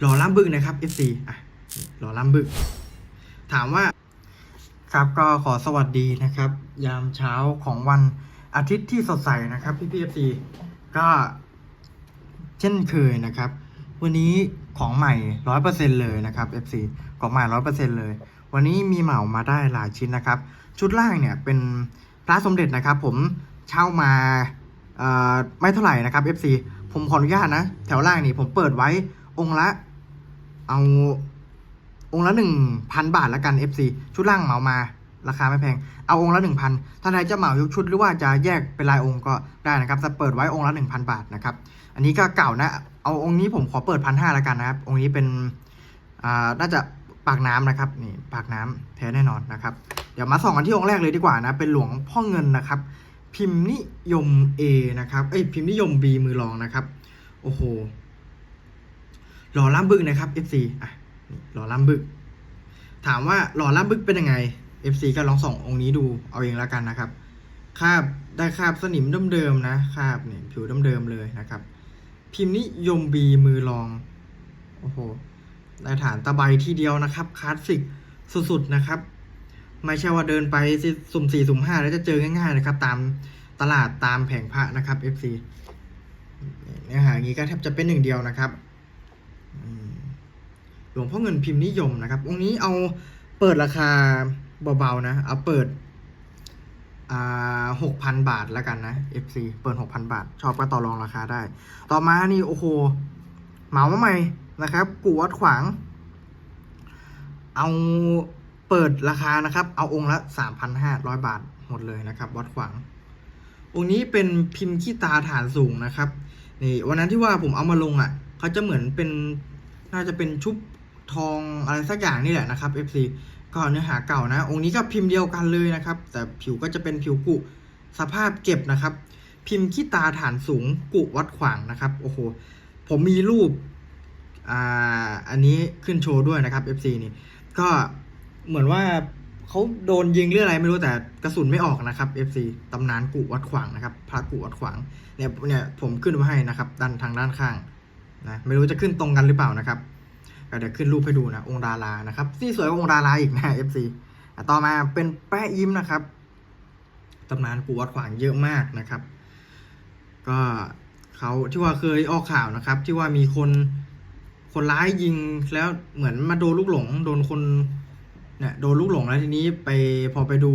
หล่อล้ำบึกนะครับ FC อะหล่อล้ำบึกถามว่าครับก็ขอสวัสดีนะครับ ยามเช้าของวันอาทิตย์ที่สดใสนะครับพี่พีเอฟซีก็เช่นเคยนะครับ วันนี้ของใหม่ร้อยเปอร์เซ็นเลยนะครับ FC ของใหม่ร้อยเปอร์เซ็นเลย วันนี้มีเหมามาได้หลายชิ้นนะครับ ชุดล่างเนี่ยเป็นพระสมเด็จนะครับ ผมเช่ามาไม่เท่าไหร่นะครับ FC ผมขออนุญาตนะ แถวล่างนี่ผมเปิดไว้องค์ละ เอาองค์ละหนึ่งพันบาทละกัน FC ชุดล่างเหมามา ราคาไม่แพง เอาองค์ละหนึ่งพันถ้าใครจะเหมายกชุดหรือว่าจะแยกเป็นรายองค์ก็ได้นะครับจะเปิดไว้องค์ละหนึ่งพันบาทนะครับ อันนี้ก็เก่านะ เอาองค์นี้ผมขอเปิดพันห้าละกันนะครับ องค์นี้เป็นอ่าน่าจะปากน้ำนะครับนี่ปากน้ำแท้แน่นอนนะครับ เดี๋ยวมาส่องกันที่องค์แรกเลยดีกว่านะ เป็นหลวงพ่อเงินนะครับ พิมพ์นิยม A นะครับ เอ้ยพิมพ์นิยม B มือรองนะครับ โอ้โห หล่อล้ำบึกนะครับ FC อะหล่อล้ำบึก ถามว่าหล่อล้ำบึกเป็นยังไง FC ก็ลองส่ององค์นี้ดูเอาเองแล้วกันนะครับคาบได้คาบสนิมเดิมๆนะคาบเนี่ยผิวเดิมๆเลยนะครับ พิมพ์นิยม B มือรองโอ้โหได้ฐานตะไบที่เดียวนะครับคลาสสิกสุดๆนะครับ ไม่ใช่ว่าเดินไปสิสุ่มสี่สุ่มห้าแล้วจะเจอง่ายๆนะครับ ตามตลาดตามแผงพระนะครับ FC เนื้อหาอย่างนี้ก็แทบจะเป็นหนึ่งเดียวนะครับ หลวงพ่อเงินพิมพ์นิยมนะครับ องค์นี้เอาเปิดราคาเบาๆนะ เอาเปิดหกพันบาทแล้วกันนะ FC เปิดหกพันบาท ชอบก็ต่อรองราคาได้ ต่อมานี่โอ้โหเหมามาใหม่นะครับ กูวัดขวาง เอาเปิดราคานะครับ เอาองค์ละสามพันห้าร้อยบาทหมดเลยนะครับ วัดขวาง องค์นี้เป็นพิมพ์ขี้ตาฐานสูงนะครับ นี่วันนั้นที่ว่าผมเอามาลงอะ เขาจะเหมือนเป็นน่าจะเป็นชุบทองอะไรสักอย่างนี่แหละนะครับ FC ก็เนื้อหาเก่านะ องค์นี้ก็พิมพ์เดียวกันเลยนะครับ แต่ผิวก็จะเป็นผิวกุสภาพเก็บนะครับ พิมพ์ขี้ตาฐานสูงกุวัดขวางนะครับโอ้โหผมมีรูปอ่าอันนี้ขึ้นโชว์ด้วยนะครับ FC นี่ก็เหมือนว่าเขาโดนยิงหรืออะไรไม่รู้แต่กระสุนไม่ออกนะครับ FC ตำนานกุวัดขวางนะครับพระกุวัดขวางเนี่ยเนี่ยผมขึ้นไว้ให้นะครับด้านทางด้านข้าง นะไม่รู้จะขึ้นตรงกันหรือเปล่านะครับเดี๋ยวขึ้นรูปให้ดูนะ องดารานะครับที่สวยกว่าองดาราอีกนะ FC อะต่อมาเป็นแปะยิ้มนะครับตำนานกูวัดขวางเยอะมากนะครับ ก็เขาที่ว่าเคยออกข่าวนะครับ ที่ว่ามีคนคนร้ายยิงแล้วเหมือนมาโดนลูกหลง โดนคนเนี่ยโดนลูกหลงแล้วทีนี้ไปพอไปดู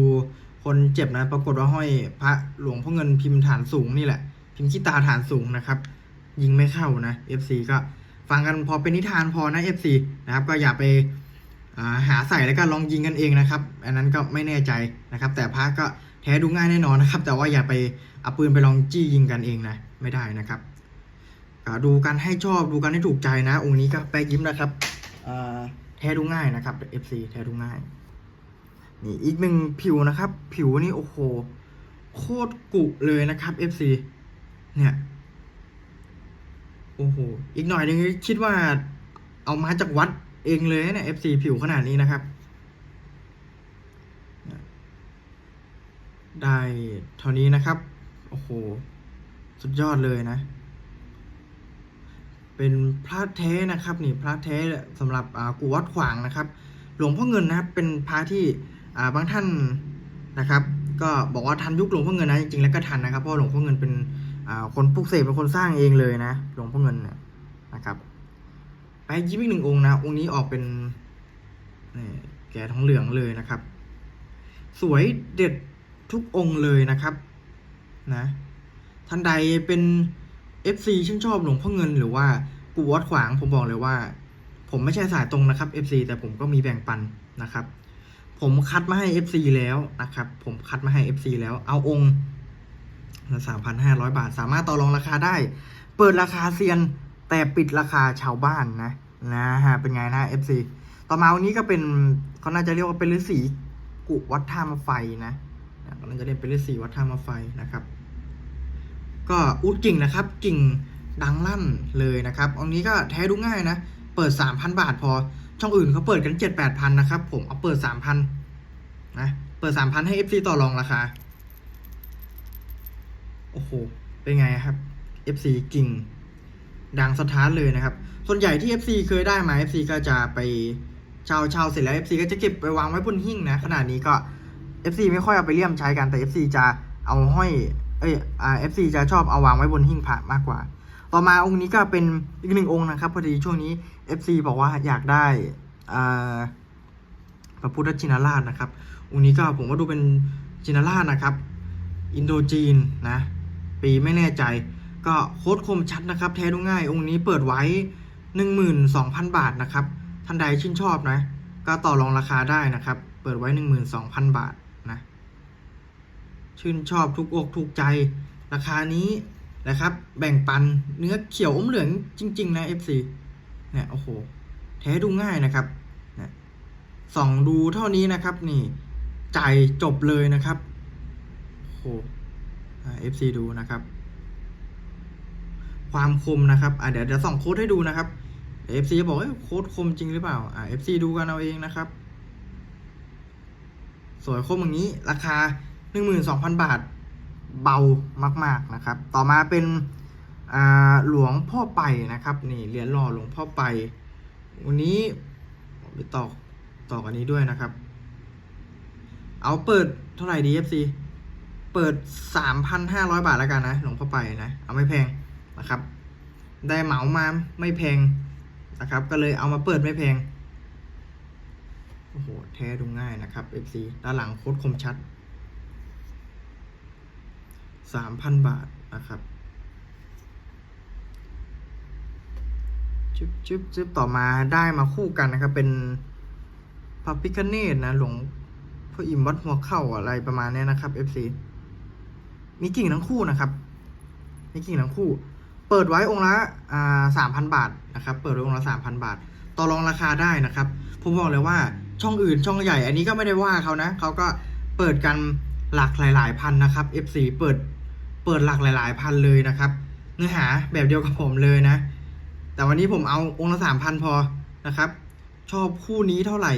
คนเจ็บนะ ปรากฏว่าห้อยพระหลวงพ่อเงินพิมพ์ฐานสูงนี่แหละ พิมพ์ขี้ตาฐานสูงนะครับ ยิงไม่เข้านะ FC ก็ฟังกันพอเป็นนิทานพอนะ FC นะครับก็อย่าไปาหาใส่แล้วก็ลองยิงกันเองนะครับ อันนั้นก็ไม่แน่ใจนะครับ แต่พระก็แท้ดูง่ายแน่นอนนะครับ แต่ว่าอย่าไปเอาปืนไปลองจี้ยิงกันเองนะไม่ได้นะครับดูกันให้ชอบดูกันให้ถูกใจนะ องค์นี้ก็แปยิ้มนะครับแท้ดูง่ายนะครับ FC แท้ดูง่ายนี่อีกหนึ่งผิวนะครับ ผิวนี่โอ้โหโคตรกุเลยนะครับ FC เนี่ย โอ้โห อีกหน่อยนึงคิดว่าเอามาจากวัดเองเลยเนะ FC ผิวขนาดนี้นะครับ ได้เท่านี้นะครับ โอ้โห สุดยอดเลยนะ เป็นพระแท้นะครับ นี่พระแท้สำหรับกูวัดขวางนะครับ หลวงพ่อเงินนะครับ เป็นพระที่บางท่านนะครับ ก็บอกว่าทันยุคหลวงพ่อเงินนะจริงๆแล้วก็ทันนะครับเพราะหลวงพ่อเงินเป็น คนปลุกเสกเป็นคนสร้างเองเลยนะหลวงพ่อเงินเนี่ยนะครับ ไปยิ้มอีกหนึ่งองค์นะ องค์นี้ออกเป็นนี่แก่ทองเหลืองเลยนะครับ สวยเด็ดทุกองค์เลยนะครับนะท่านใดเป็น FC ชื่นชอบหลวงพ่อเงินหรือว่ากูวัดขวางผมบอกเลยว่า ผมไม่ใช่สายตรงนะครับ FC แต่ผมก็มีแบ่งปันนะครับ ผมคัดมาให้ FC แล้วนะครับ ผมคัดมาให้ FC แล้วเอาองค์ สามพันห้าร้อยบาท สามารถต่อรองราคาได้ เปิดราคาเซียนแต่ปิดราคาชาวบ้านนะนะฮะเป็นไงนะ FC ต่อมาวันนี้ก็เป็นเขาน่าจะเรียกว่าเป็นฤาษีกุวัดท่ามาไฟนะเขาน่าจะเรียกเป็นฤาษีวัดท่ามาไฟนะครับ ก็อุดกิ่งนะครับ กิ่งดังลั่นเลยนะครับอันนี้ก็แท้ดูง่ายนะ เปิดสามพันบาทพอ ช่องอื่นเขาเปิดกันเจ็ดแปดพันะครับ ผมเอาเปิดสามพันะ เปิดสามพันให้ FC ต่อรองราคา โอ้โห เป็นไงครับ FC กิ่ง ดังสถานเลยนะครับ ส่วนใหญ่ที่ FC เคยได้มา FC ก็จะไปเช่าเช่าเสร็จแล้ว FC ก็จะเก็บไปวางไว้บนหิ้งนะขนาดนี้ก็ FC ไม่ค่อยเอาไปเลี่ยมใช้กันแต่ FC จะเอาห้อย เอ้ยอ่า FC จะชอบเอาวางไว้บนหิ้งพระมากกว่า ต่อมาองค์นี้ก็เป็นอีกหนึ่งองค์นะครับพอดีช่วงนี้ FC บอกว่าอยากได้อ่าพระพุทธชินราชนะครับองค์นี้ก็ผมก็ดูเป็นชินราชนะครับ อินโดจีนนะ ปีไม่แน่ใจ ก็โคตรคมชัดนะครับ แท้ดูง่าย องค์นี้เปิดไว้ 12,000 บาทนะครับ ท่านใดชื่นชอบนะ ก็ต่อรองราคาได้นะครับ เปิดไว้ 12,000 บาทนะ ชื่นชอบทุกอกถูกใจ ราคานี้นะครับ แบ่งปันเนื้อเขียวอมเหลืองจริง ๆ นะ FC เนี่ยโอ้โห แท้ดูง่ายนะครับเนี่ยส่องดูเท่านี้นะครับ นี่จ่ายจบเลยนะครับโอ้โห FC ดูนะครับ ความคมนะครับอะเดี๋ยวเดี๋ยวส่องโค้ดให้ดูนะครับ FC จะบอกว่าโค้ดคมจริงหรือเปล่าอ่า FC ดูกันเอาเองนะครับ สวยคมอย่างนี้ ราคา 12,000 บาท เบามาก ๆนะครับ ต่อมาเป็นหลวงพ่อไปนะครับ นี่เหรียญหล่อหลวงพ่อไป วันนี้ไปต่อต่อกอันนี้ด้วยนะครับ เอาเปิดเท่าไหร่ดี FC เปิด 3,500 บาทแล้วกันนะหลวงพ่อไปนะ เอาไม่แพงนะครับ ได้เหมามาไม่แพงนะครับ ก็เลยเอามาเปิดไม่แพง โอ้โห แท้ดูง่ายนะครับ FC ด้านหลังโคตรคมชัด 3,000 บาทนะครับจึ๊บจึ๊บจึ๊บต่อมาได้มาคู่กันนะครับ เป็นพระพิคเนตนะ หลวงพ่ออิ่มวัดหัวเข้าอะไรประมาณนี้นะครับ FC มีกิ่งทั้งคู่นะครับ มีกิ่งทั้งคู่ เปิดไว้องค์ละสามพันบาทนะครับ เปิดไว้องค์ละสามพันบาท ต่อรองราคาได้นะครับ ผมบอกเลยว่าช่องอื่นช่องใหญ่ อันนี้ก็ไม่ได้ว่าเขานะเขาก็เปิดกันหลักหลาย ๆ พันนะครับ FC เปิดเปิดหลักหลาย ๆ พันเลยนะครับ เนื้อหาแบบเดียวกับผมเลยนะ แต่วันนี้ผมเอาองค์ละสามพันพอนะครับ ชอบคู่นี้เท่าไหร่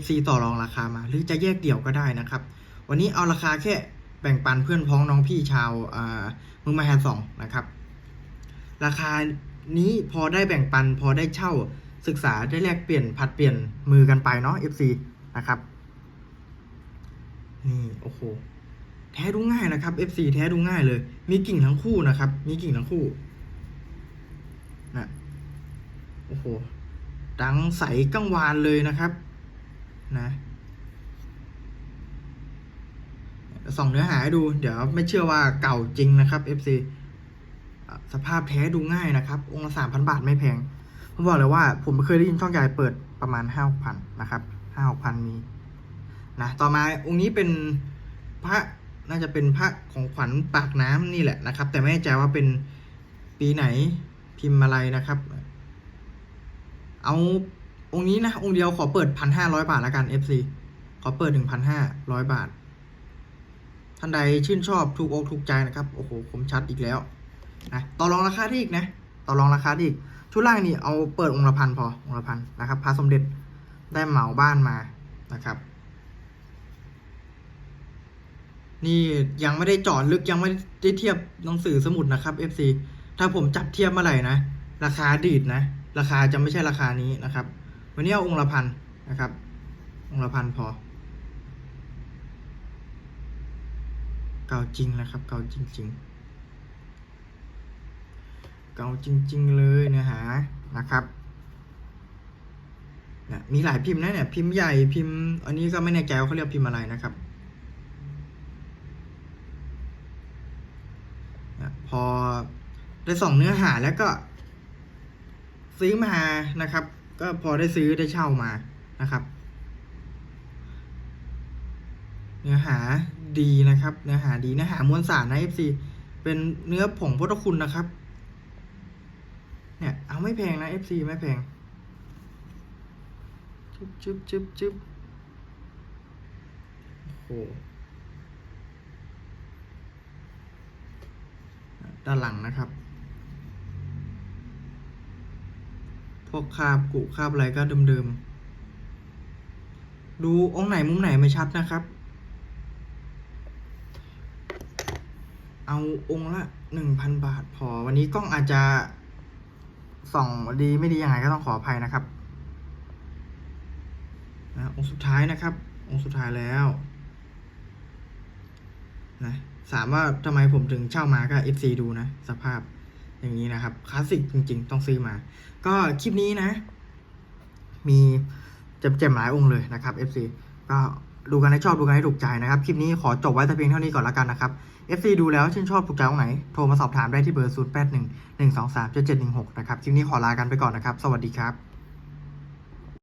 FC ต่อรองราคามา หรือจะแยกเดี่ยวก็ได้นะครับ วันนี้เอาราคาแค่ แบ่งปันเพื่อนพ้องน้องพี่ชาวมือมาแฮนสองนะครับ ราคานี้พอได้แบ่งปันพอได้เช่าศึกษาได้แลกเปลี่ยนผัดเปลี่ยนมือกันไปเนาะ FC นะครับ นี่โอ้โหแท้ดูง่ายนะครับ FC แท้ดูง่ายเลย มีกิ่งทั้งคู่นะครับ มีกิ่งทั้งคู่นะโอ้โหดังใสกังวานเลยนะครับ นะ ส่องเนื้อหาให้ดู เดี๋ยวไม่เชื่อว่าเก่าจริงนะครับ FC สภาพแท้ดูง่ายนะครับ องค์ละสามพันบาทไม่แพง ผมบอกเลยว่า ผมเคยได้ยินช่องใหญ่เปิดประมาณห้าพันนะครับห้าหกพันมีนะต่อมาองค์นี้เป็นพระน่าจะเป็นพระของขวัญปากน้ำนี่แหละนะครับ แต่ไม่แน่ใจว่าเป็นปีไหนพิมพ์อะไรนะครับ เอาองค์นี้นะ องค์เดียวขอเปิดพันห้าร้อยบาทแล้วกัน FC ขอเปิดหนึ่งพันห้าร้อยบาท ท่านใดชื่นชอบถูกอกถูกใจนะครับ โอ้โหคมชัดอีกแล้วนะต่อรองราคาได้อีกนะต่อรองราคาได้อีก ชุดล่างนี่เอาเปิดองค์ละพันพอองค์ละพันนะครับพระสมเด็จได้เหมาบ้านมานะครับ นี่ยังไม่ได้จอดลึกยังไม่ได้เทียบหนังสือสมุดนะครับ FC ถ้าผมจับเทียบเมื่อไหร่นะ ราคาดีดนะ ราคาจะไม่ใช่ราคานี้นะครับ วันนี้เอาองค์ละพันนะครับ องค์ละพันพอ เก่าจริงนะครับ เก่าจริง ๆ เก่าจริง ๆ เลยเนื้อหานะครับเนี่ยมีหลายพิมพ์นะเนี่ยพิมพ์ใหญ่พิมพ์ อันนี้ก็ไม่แน่ใจว่าเขาเรียกพิมพ์อะไรนะครับนะพอได้ส่องเนื้อหาแล้วก็ ซื้อมานะครับ ก็พอได้ซื้อได้เช่ามานะครับ เนื้อหา ดีนะครับ เนื้อหาดีเนื้อหามวลสารนะ FC เป็นเนื้อผงพุทธคุณนะครับ เนี่ยเอาไม่แพงนะ FC ไม่แพงจึ๊บจึ๊บจึ๊บจึ๊บโอ้โหด้านหลังนะครับ พวกคาบกุคาบอะไรก็เดิมๆ ดูองค์ไหนมุมไหนไม่ชัดนะครับ เอาองค์ละหนึ่งพันบาทพอ วันนี้กล้องอาจจะส่องดีไม่ดียังไงก็ต้องขออภัยนะครับนะองค์สุดท้ายนะครับ องค์สุดท้ายแล้วนะถามว่าทำไมผมถึงเช่ามาก็ FC ดูนะ สภาพอย่างนี้นะครับคลาสสิกจริง ๆ ต้องซื้อมา ก็คลิปนี้นะ มีเจ็บๆหลายองค์เลยนะครับ FC ก็ ดูกันให้ชอบดูกันให้ถูกใจนะครับ คลิปนี้ขอจบไว้แต่เพียงเท่านี้ก่อนละกันนะครับ FC ดูแล้วชื่นชอบถูกใจตรงไหน โทรมาสอบถามได้ที่เบอร์ 0 8 1 1 2 3 7 7 1 6 นะครับ คลิปนี้ขอลากันไปก่อนนะครับ สวัสดีครับ